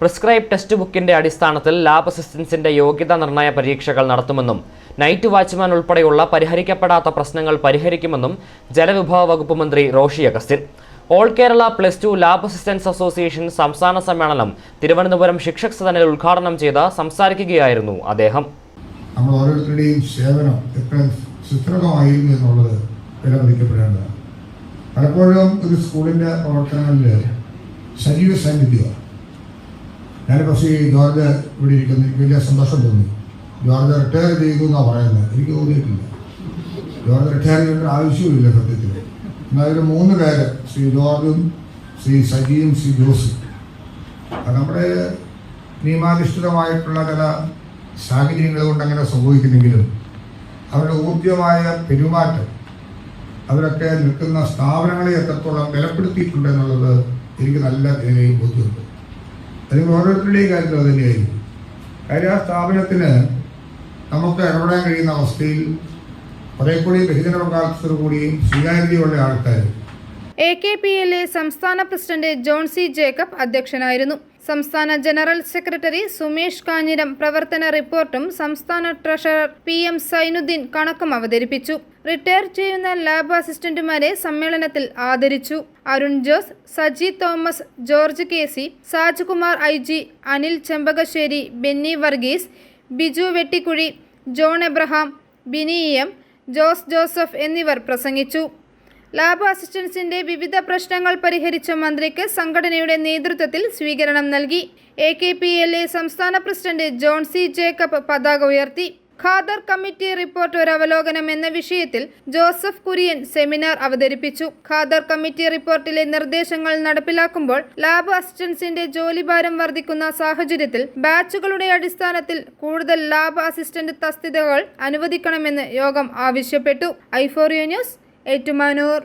Prescribe test ബുക്കിന്റെ അടിസ്ഥാനത്തിൽ lab അസിസ്റ്റൻസിന്റെ യോഗ്യതാ നിർണയ പരീക്ഷകൾ നടത്തുമെന്നും നൈറ്റ് വാച്ച്മാൻ ഉൾപ്പെടെയുള്ള പരിഹരിക്കപ്പെടാത്ത പ്രശ്നങ്ങൾ പരിഹരിക്കുമെന്നും ജലവിഭവ വകുപ്പ് മന്ത്രി Roshi Augustine. All Kerala plus two lab assistants association സംസ്ഥാന സമ്മേളനം തിരുവനന്തപുരം ശിക്ഷക് സദനിൽ ഉദ്ഘാടനം ചെയ്ത് സംസാരിക്കുകയായിരുന്നു അദ്ദേഹം. നമ്മൾ ഓരോരുത്തരുടെയും സേവനം എത്ര സുസ്ഥിരമായിരുന്നു എന്നുള്ളത് വിലമതിക്കപ്പെടേണ്ടതാണ് പലപ്പോഴും ഒരു സ്കൂളിന്റെ പ്രവർത്തനങ്ങളിൽ സജീവ സാന്നിധ്യമാണ് ഞാനിപ്പോൾ ശ്രീ ജോർജ് ഇവിടെ ഇരിക്കുന്ന. എനിക്ക് വലിയ സന്തോഷം തോന്നി. ജോർജ് റിട്ടയർ ചെയ്തു എന്നാണ് പറയുന്നത്. എനിക്ക് തോന്നിയിട്ടില്ല. ജോർജ് റിട്ടയർ ചെയ്യേണ്ട ആവശ്യവുമില്ല സത്യത്തിൽ. എന്നാൽ ഒരു മൂന്ന് പേര് ശ്രീ ജോർജും ശ്രീ സജിയും ശ്രീ ജോസും. നമ്മുടെ നിയമാധിഷ്ഠിതമായിട്ടുള്ള ചില സാഹചര്യങ്ങൾ കൊണ്ട് അങ്ങനെ സംഭവിക്കുന്നെങ്കിലും അവരുടെ ഊർജമായ പെരുമാറ്റം അവരൊക്കെ നിൽക്കുന്ന സ്ഥാപനങ്ങളെ എത്രത്തോളം ബലപ്പെടുത്തിയിട്ടുണ്ട് എന്നുള്ളത് എനിക്ക് നല്ല നിലയിൽ ബോധ്യമുണ്ട്. അല്ലെങ്കിൽ ഓരോരുത്തരുടെയും കാര്യത്തിൽ അത് തന്നെയായിരിക്കും കാര്യം ആ സ്ഥാപനത്തിന് നമുക്ക് ഇടപെടാൻ കഴിയുന്ന അവസ്ഥയിൽ കുറെ കൂടി ബഹുജന പങ്കാളിത്തത്തോടു കൂടിയും സ്വീകാര്യതയുള്ള ആൾക്കാർ A K P L A സംസ്ഥാന പ്രസിഡന്റ് ജോൺ സി ജേക്കബ് അധ്യക്ഷനായിരുന്നു. സംസ്ഥാന ജനറൽ സെക്രട്ടറി സുമേഷ് കാഞ്ഞിരം പ്രവർത്തന റിപ്പോർട്ടും സംസ്ഥാന ട്രഷറർ പി എം സൈനുദ്ദീൻ കണക്കും അവതരിപ്പിച്ചു. റിട്ടയർ ചെയ്യുന്ന ലാബ് അസിസ്റ്റന്റുമാരെ സമ്മേളനത്തിൽ ആദരിച്ചു. Arun Jose Saji Thomas George K C Sajkumar I G Anil Chempakassery Benny Varghese Biju Vettikuzhi John Abraham Bini M Jose Joseph എന്നിവർ പ്രസംഗിച്ചു. ലാബ് അസിസ്റ്റൻസിന്റെ വിവിധ പ്രശ്നങ്ങൾ പരിഹരിച്ച മന്ത്രിക്ക് സംഘടനയുടെ നേതൃത്വത്തിൽ സ്വീകരണം നൽകി. A K P L A സംസ്ഥാന പ്രസിഡന്റ് ജോൺ സി ജേക്കബ് പതാക ഉയർത്തി. ഖാദർ കമ്മിറ്റി റിപ്പോർട്ട് ഒരു അവലോകനം എന്ന വിഷയത്തിൽ ജോസഫ് കുര്യൻ സെമിനാർ അവതരിപ്പിച്ചു. ഖാദർ കമ്മിറ്റി റിപ്പോർട്ടിലെ നിർദ്ദേശങ്ങൾ നടപ്പിലാക്കുമ്പോൾ ലാബ് അസിസ്റ്റൻസിന്റെ ജോലിഭാരം വർദ്ധിക്കുന്ന സാഹചര്യത്തിൽ ബാച്ചുകളുടെ അടിസ്ഥാനത്തിൽ കൂടുതൽ ലാബ് അസിസ്റ്റന്റ് തസ്തികകൾ അനുവദിക്കണമെന്ന് യോഗം ആവശ്യപ്പെട്ടു. ഐഫോറിയോ ന്യൂസ് ഏറ്റുമാനൂർ.